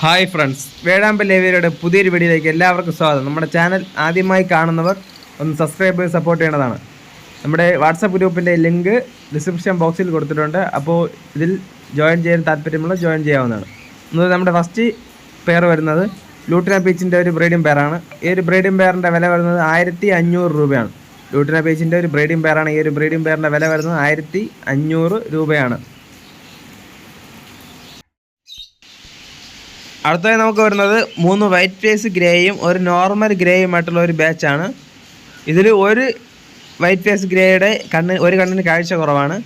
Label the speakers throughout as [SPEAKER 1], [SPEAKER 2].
[SPEAKER 1] Hi friends. വേഴാമ്പൽ ലേവിയരുടെ പുതിയൊരു വീഡിയോയിലേക്ക് എല്ലാവർക്കും സ്വാഗതം. നമ്മുടെ ചാനൽ ആദ്യമായി കാണുന്നവർ ഒന്ന് സബ്സ്ക്രൈബ് ചെയ്ത് സപ്പോർട്ട് ചെയ്യേണ്ടതാണ്. നമ്മുടെ വാട്സപ്പ് ഗ്രൂപ്പിന്റെ ലിങ്ക് ഡിസ്ക്രിപ്ഷൻ ബോക്സിൽ കൊടുത്തിട്ടുണ്ട്. അപ്പോൾ ഇതിൽ ജോയിൻ ചെയ്യാൻ താല്പര്യമുള്ള ജോയിൻ ചെയ്യാവുന്നതാണ്. ഇന്നത് നമ്മുടെ ഫസ്റ്റ് പെയർ വരുന്നത് ലൂട്ടിന പീച്ചിന്റെ ഒരു ബ്രീഡിംഗ് പെയറാണ് ഈ ഒരു ബ്രീഡിംഗ് പെയറിന്റെ വില വരുന്നത് ആയിരത്തി അഞ്ഞൂറ് രൂപയാണ്. ലൂട്ടിന പീച്ചിന്റെ ഒരു ബ്രീഡിംഗ് പെയറാണ് ഈ ഒരു ബ്രീഡിംഗ് പെയറിന്റെ വില വരുന്നത് ആയിരത്തി അഞ്ഞൂറ് രൂപയാണ്. അടുത്തതായി നമുക്ക് വരുന്നത് മൂന്ന് വൈറ്റ് ഫേസ് ഗ്രേയും ഒരു നോർമൽ ഗ്രേയുമായിട്ടുള്ള ഒരു ബാച്ചാണ് ഇതിൽ ഒരു വൈറ്റ് ഫേസ് ഗ്രേയുടെ കണ്ണ് ഒരു കണ്ണിന് കാഴ്ച കുറവാണ്.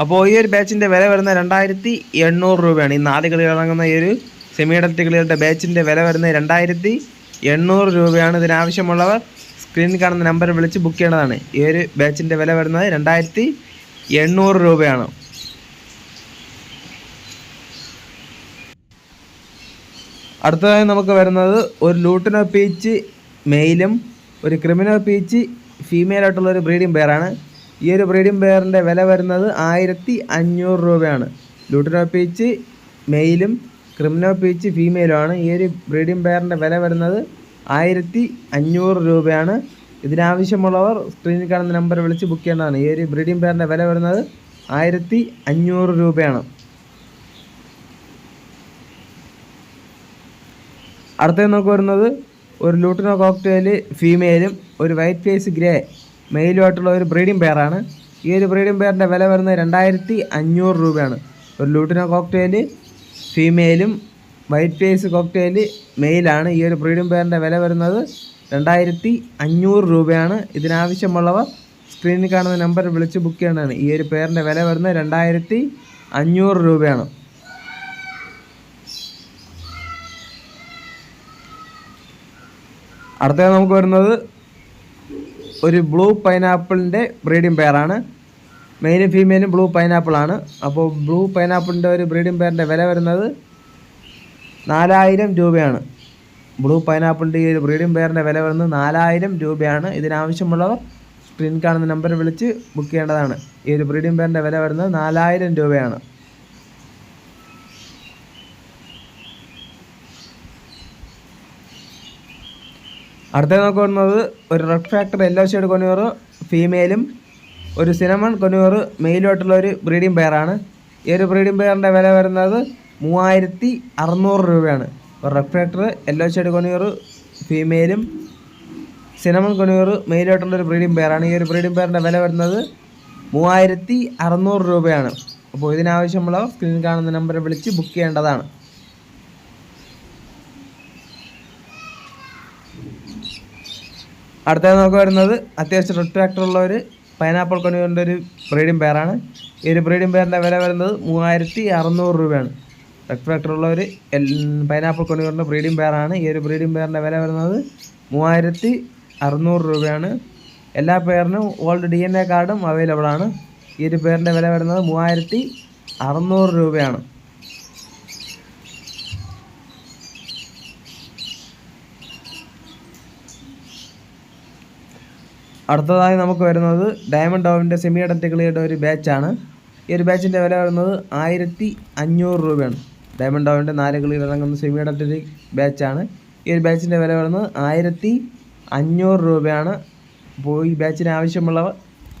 [SPEAKER 1] അപ്പോൾ ഈ ഒരു ബാച്ചിന്റെ വില വരുന്നത് രണ്ടായിരത്തി എണ്ണൂറ് രൂപയാണ്. ഈ നാല് കളികൾ ഇറങ്ങുന്ന ഈ ഒരു സെമി അഡൽറ്റ് കളികളുടെ ബാച്ചിന്റെ വില വരുന്നത് രണ്ടായിരത്തി എണ്ണൂറ് രൂപയാണ് ഇതിനാവശ്യമുള്ളവർ സ്ക്രീനിൽ കാണുന്ന നമ്പർ വിളിച്ച് ബുക്ക് ചെയ്യേണ്ടതാണ്. ഈ ഒരു ബാച്ചിന്റെ വില വരുന്നത് രണ്ടായിരത്തി എണ്ണൂറ് രൂപയാണ്. അടുത്തതായി നമുക്ക് വരുന്നത് ഒരു ലൂട്ടിനോ പീച്ച് മെയിലും ഒരു ക്രിമിനോ പീച്ച് ഫീമെയിൽ ഒരു ബ്രീഡിംഗ് പെയറാണ് ഈ ഒരു ബ്രീഡിംഗ് പെയറിന്റെ വില വരുന്നത് ആയിരത്തി അഞ്ഞൂറ് രൂപയാണ്. ലൂട്ടിനോ പീച്ച് മെയിലും ക്രിമിനോ പീച്ച് ഫീമെയിലുമാണ് ഈ ഒരു ബ്രീഡിംഗ് പെയറിന്റെ വില വരുന്നത് ആയിരത്തി അഞ്ഞൂറ് രൂപയാണ്. ഇതിനാവശ്യമുള്ളവർ സ്ക്രീനിൽ കാണുന്ന നമ്പർ വിളിച്ച് ബുക്ക് ചെയ്യേണ്ടതാണ്. ഈ ഒരു ബ്രീഡിംഗ് പെയറിന്റെ വില വരുന്നത് ആയിരത്തി അഞ്ഞൂറ് രൂപയാണ്. അടുത്തത് നമുക്ക് വരുന്നത് ഒരു ലൂട്ടിനോ കോക്ടെയിൽ ഫീമെയിലും ഒരു വൈറ്റ് ഫേസ് ഗ്രേ മെയിലുമായിട്ടുള്ള ഒരു ബ്രീഡിംഗ് പെയറാണ് ഈ ഒരു ബ്രീഡിംഗ് പെയറിന്റെ വില വരുന്നത് രണ്ടായിരത്തി അഞ്ഞൂറ് രൂപയാണ്. ഒരു ലൂട്ടിനോ കോക്ടെയിൽ ഫീമെയിലും വൈറ്റ് ഫേസ് കോക്ടെയിൽ മെയിലാണ് ഈ ഒരു ബ്രീഡിംഗ് പെയറിന്റെ വില വരുന്നത് രണ്ടായിരത്തി അഞ്ഞൂറ് രൂപയാണ്. ഇതിനാവശ്യമുള്ളവർ സ്ക്രീനിൽ കാണുന്ന നമ്പർ വിളിച്ച് ബുക്ക് ചെയ്യേണ്ടതാണ്. ഈ ഒരു പെയറിന്റെ വില വരുന്നത് രണ്ടായിരത്തി അഞ്ഞൂറ് രൂപയാണ്. അടുത്തത് നമുക്ക് വരുന്നത് ഒരു ബ്ലൂ പൈനാപ്പിളിന്റെ ബ്രീഡിംഗ് പെയറാണ്. മെയിനും ഫീമെയിലും ബ്ലൂ പൈനാപ്പിളാണ്. അപ്പോൾ ബ്ലൂ പൈനാപ്പിളിന്റെ ഒരു ബ്രീഡിംഗ് പെയറിന്റെ വില വരുന്നത് നാലായിരം രൂപയാണ്. ബ്ലൂ പൈനാപ്പിളിന്റെ ഈ ഒരു ബ്രീഡിംഗ് പെയറിന്റെ വില വരുന്നത് നാലായിരം രൂപയാണ്. ഇതിനാവശ്യമുള്ളവർ സ്ക്രീൻ കാണുന്ന നമ്പർ വിളിച്ച് ബുക്ക് ചെയ്യേണ്ടതാണ്. ഈ ഒരു ബ്രീഡിംഗ് പെയറിന്റെ വില വരുന്നത് നാലായിരം രൂപയാണ്. അടുത്തത് നമുക്ക് വരുന്നത് ഒരു red factor yellow shade conure ഫീമെയിലും ഒരു സിനമൺ കൊനുവർ മെയിലുമായിട്ടുള്ള ഒരു ബ്രീഡിംഗ് പെയറാണ് ഈ ഒരു ബ്രീഡിംഗ് പെയറിന്റെ വില വരുന്നത് മൂവായിരത്തി അറുന്നൂറ് രൂപയാണ് red factor yellow shade conure ഫീമെയിലും cinnamon conure മെയിലോട്ടുള്ള ഒരു ബ്രീഡിംഗ് പെയറാണ് ഈ ഒരു ബ്രീഡിംഗ് പെയറിന്റെ വില വരുന്നത് മൂവായിരത്തി അറുന്നൂറ് രൂപയാണ്. അപ്പോൾ ഇതിനാവശ്യമുള്ള സ്ക്രീൻ കാണുന്ന നമ്പറിൽ വിളിച്ച് ബുക്ക് ചെയ്യേണ്ടതാണ്. അടുത്തത് നമുക്ക് വരുന്നത് അത്യാവശ്യം റിട്രാക്ടർ ഉള്ള ഒരു പൈനാപ്പിൾ കൊണ്ടുവരേണ്ട ഒരു ബ്രീഡിംഗ് പെയറാണ് ഈ ഒരു ബ്രീഡിംഗ് പെയറിന്റെ വില വരുന്നത് മൂവായിരത്തി അറുന്നൂറ് രൂപയാണ്. റിട്രാക്ടർ ഉള്ള ഒരു പൈനാപ്പിൾ കൊണ്ടുവരേണ്ട ബ്രീഡിംഗ് പെയറാണ് ഈ ഒരു ബ്രീഡിംഗ് പെയറിന്റെ വില വരുന്നത് മൂവായിരത്തി അറുന്നൂറ് രൂപയാണ്. എല്ലാ പേരിനും ഓൾഡ് ഡി എൻ എ കാർഡും അവൈലബിൾ ആണ്. ഈ ഒരു പേരിന്റെ വില വരുന്നത് മൂവായിരത്തി അറുന്നൂറ് രൂപയാണ്. അടുത്തതായി നമുക്ക് വരുന്നത് ഡയമണ്ട് ഡോവിന്റെ സെമി അഡന്റുകളിയുടെ ഒരു ബാച്ചാണ് ഈ ഒരു ബാച്ചിന്റെ വില വരുന്നത് ആയിരത്തി അഞ്ഞൂറ് രൂപയാണ്. ഡയമണ്ട് ഡോവിന്റെ നാല് കളിയിൽ ഇറങ്ങുന്ന സെമി അഡന്റ് ബാച്ചാണ് ഈ ഒരു ബാച്ചിന്റെ വില വരുന്നത് ആയിരത്തി അഞ്ഞൂറ് രൂപയാണ്. അപ്പോൾ ഈ ബാച്ചിന് ആവശ്യമുള്ളവർ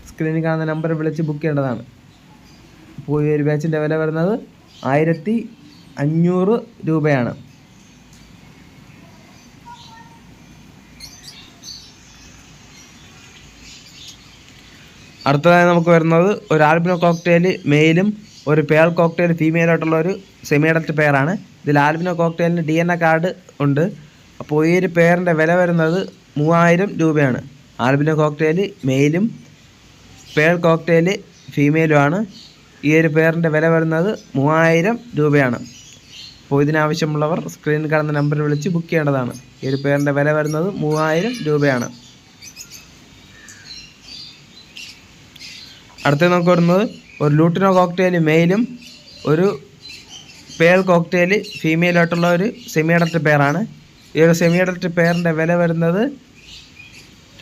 [SPEAKER 1] സ്ക്രീനിൽ കാണുന്ന നമ്പർ വിളിച്ച് ബുക്ക് ചെയ്യേണ്ടതാണ്. അപ്പോൾ ഈ ഒരു ബാച്ചിന്റെ വില വരുന്നത് ആയിരത്തി അഞ്ഞൂറ് രൂപയാണ്. അടുത്തതായി നമുക്ക് വരുന്നത് ഒരു ആൽബിനോ കോക്ടെയിൽ മെയിലും ഒരു പേൾ കോക്ടെയിൽ ഫീമെയിലായിട്ടുള്ള ഒരു സെമി അഡൽറ്റ് പെയറാണ്. ഇതിൽ ആൽബിനോ കോക്ടെയിലിന് ഡി എൻ എ കാർഡ് ഉണ്ട്. അപ്പോൾ ഈ ഒരു പെയറിന്റെ വില വരുന്നത് മൂവായിരം രൂപയാണ്. ആൽബിനോ കോക്ടെയിൽ മെയിലും പേൾ കോക്ടെയിൽ ഫീമെയിലുമാണ്. ഈ ഒരു പെയറിന്റെ വില വരുന്നത് മൂവായിരം രൂപയാണ്. അപ്പോൾ ഇതിനാവശ്യമുള്ളവർ സ്ക്രീനിൽ കാണുന്ന നമ്പറിൽ വിളിച്ച് ബുക്ക് ചെയ്യേണ്ടതാണ്. ഈ ഒരു പെയറിന്റെ വില വരുന്നത് മൂവായിരം രൂപയാണ്. അടുത്തത് നമുക്ക് വരുന്നത് ഒരു ലൂട്ടിനോ കോക്ടെയിൽ മെയിലും ഒരു പേൾ കോക്ടെയിൽ ഫീമെയിലായിട്ടുള്ള ഒരു സെമി അഡൽറ്റ് പെയറാണ് ഈ ഒരു സെമി അഡൽറ്റ് പെയറിന്റെ വില വരുന്നത്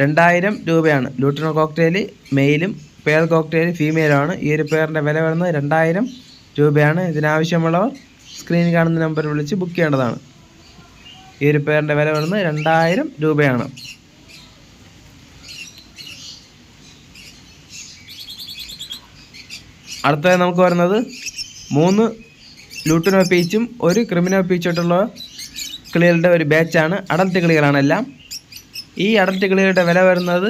[SPEAKER 1] രണ്ടായിരം രൂപയാണ്. ലൂട്ടിനോ കോക്ടെയിൽ മെയിലും പേൾ കോക്ടെയിൽ ഫീമെയിലുമാണ് ഈ ഒരു പെയറിന്റെ വില വരുന്നത് രണ്ടായിരം രൂപയാണ്. ഇതിനാവശ്യമുള്ളവർ സ്ക്രീനിൽ കാണുന്ന നമ്പർ വിളിച്ച് ബുക്ക് ചെയ്യേണ്ടതാണ്. ഈ ഒരു പേറിന്റെ വില വരുന്നത് രണ്ടായിരം രൂപയാണ്. അടുത്തത് നമുക്ക് വരുന്നത് മൂന്ന് ലൂട്ടിനോ പീച്ചും ഒരു ക്രിമിനോ പീച്ചായിട്ടുള്ള കിളികളുടെ ഒരു ബാച്ചാണ്. അടൽറ്റ് കിളികളാണ് എല്ലാം. ഈ അടൽറ്റ് കിളികളുടെ വില വരുന്നത്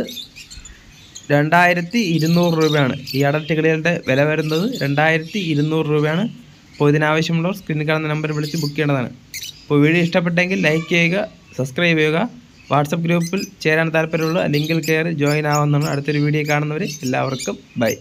[SPEAKER 1] രണ്ടായിരത്തി ഇരുന്നൂറ് രൂപയാണ്. ഈ അടൽറ്റ് കിളികളുടെ വില വരുന്നത് രണ്ടായിരത്തി ഇരുന്നൂറ് രൂപയാണ്. അപ്പോൾ ഇതിനാവശ്യമുള്ളവർ സ്ക്രീനിൽ കാണുന്ന നമ്പർ വിളിച്ച് ബുക്ക് ചെയ്യേണ്ടതാണ്. അപ്പോൾ വീഡിയോ ഇഷ്ടപ്പെട്ടെങ്കിൽ ലൈക്ക് ചെയ്യുക സബ്സ്ക്രൈബ് ചെയ്യുക. വാട്സപ്പ് ഗ്രൂപ്പിൽ ചേരാൻ താല്പര്യമുള്ള ലിങ്കിൽ കയറി ജോയിൻ ആവുന്നതാണ് അടുത്തൊരു വീഡിയോ കാണുന്നവർ എല്ലാവർക്കും ബൈ